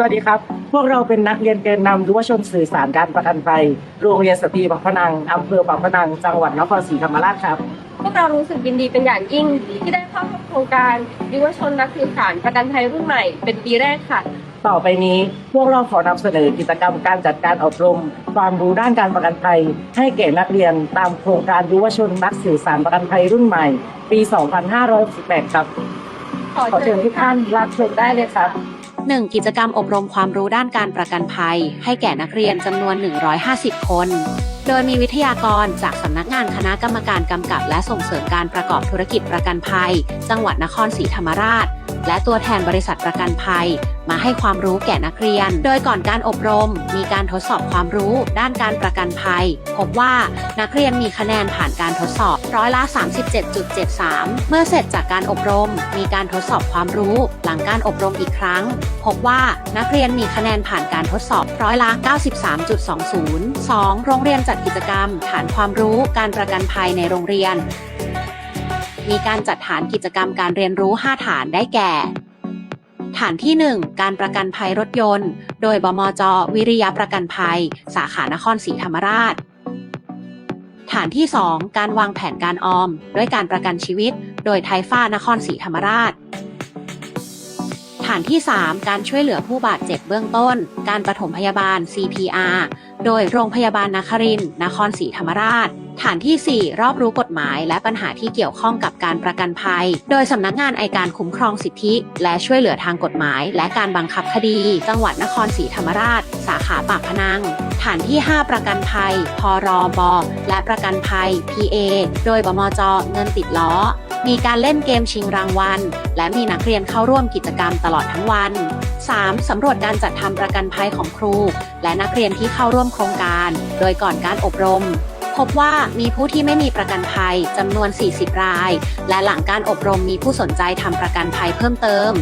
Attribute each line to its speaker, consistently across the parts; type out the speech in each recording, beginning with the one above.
Speaker 1: สวัสดีครับ พวกเราเป็นนักเรียนแกนนำยุวชนสื่อสารการประกันภัยโรงเรียนสตรีปากพนังอำเภอปากพนัง จังหวัดนครศรีธรรมราชครับ
Speaker 2: พวกเรารู้สึกยินดีเป็นอย่างยิ่งที่ได้เข้าร่วมโครงการยุวชนนักสื่อสารประกันภัยรุ่นใหม่ เป็นปีแรกค่ะ
Speaker 1: ต่อไปนี้พวกเราขอนำเสนอกิจกรรมการจัดการอบรม ความรู้ด้านการประกันภัย ให้แก่นักเรียนตามโครงการยุวชนนักสื่อสารประกันภัยรุ่นใหม่ ปี 2568 ครับ ขอเชิญทุกท่านรับชมได้เลยครับ
Speaker 3: 1. กิจกรรมอบรมความรู้ด้านการประกันภัย ให้แก่นักเรียนจำนวน 150 คน โดยมีวิทยากรจากสำนักงานคณะกรรมการกำกับ และส่งเสริมการประกอบธุรกิจประกันภัย จังหวัดนครศรีธรรมราช และตัวแทนบริษัทประกันภัย มาให้ความรู้แก่นักเรียน โดยก่อนการอบรม มีการทดสอบความรู้ด้านการประกันภัย พบว่านักเรียนมีคะแนนผ่านการทดสอบร้อยละ 37.73 เมื่อเสร็จจากการอบรม มีการทดสอบความรู้ หลังการอบรมอีกครั้ง พบว่านักเรียนมีคะแนนผ่านการทดสอบร้อยละ 93.20 2. โรงเรียนจัดกิจกรรม ฐานความรู้การประกันภัยในโรงเรียน มีการจัดฐานกิจกรรมการเรียนรู้ 5 ฐานได้แก่ ฐานที่ 1 การประกันภัยรถยนต์ โดยบมจ วิริยะประกันภัย สาขานครศรีธรรมราช ฐานที่ 2 การวางแผนการออม ด้วยการประกันชีวิต โดยไทฟ้านครศรีธรรมราช ฐานที่ 3 การช่วยเหลือผู้บาดเจ็บเบื้องต้น การปฐมพยาบาล CPR โดยโรงพยาบาลนครินนครศรีธรรมราช ฐานที่ 4 รอบรู้กฎหมาย และปัญหาที่เกี่ยวข้องกับการประกันภัย โดยสำนักงานไอยการคุ้มครองสิทธิ และช่วยเหลือทางกฎหมาย และการบังคับคดี จังหวัดนครศรีธรรมราช สาขาปากพนัง ฐานที่ 5 ประกันภัย พรบและประกันภัย PA โดยบมจเงินติดล้อ มีการเล่นเกมชิงรางวัล และมีนักเรียนเข้าร่วมกิจกรรมตลอดทั้งวัน 3. สำรวจการจัดทำประกันภัยของครู และนักเรียนที่เข้าร่วมโครงการ โดยก่อนการอบรม พบว่ามีผู้ที่ไม่มีประกันภัยจำนวน 40 ราย และหลังการอบรมมีผู้สนใจทำประกันภัยเพิ่มเติม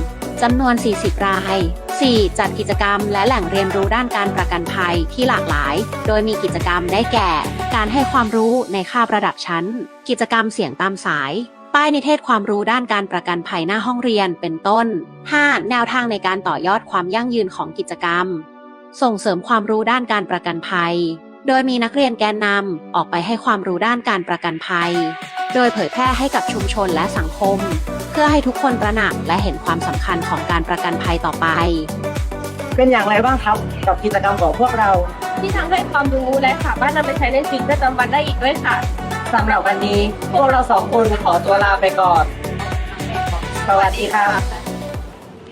Speaker 3: จำนวน 40 ราย 4. จัดกิจกรรมและแหล่งเรียนรู้ด้านการประกันภัยที่หลากหลาย โดยมีกิจกรรมได้แก่ การให้ความรู้ในคาบระดับชั้น กิจกรรมเสียงตามสาย ป้ายนิเทศความรู้ด้านการประกันภัยหน้าห้องเรียนเป็นต้น 5. แนวทางในการต่อยอดความยั่งยืนของกิจกรรม ส่งเสริมความรู้ด้านการประกันภัย โดยมีนักเรียนแกนนำออกไปให้ความรู้ด้านการประกันภัย โดยเผยแพร่ให้กับชุมชนและสังคม เพื่อให้ทุกคนตระหนักและเห็นความสำคัญของการประกันภัยต่อไป
Speaker 1: เป็นอย่างไรบ้างครับกับกิจกรรมของพวกเรา
Speaker 2: ที่ทั้งให้ความรู้และสามารถนำไปใช้ในชีวิตประจำวันได้อีกด้วยค่ะ
Speaker 1: สำหรับวันนี้พวกเราสองคนขอตัวลาไปก่อน สวัสดีครับ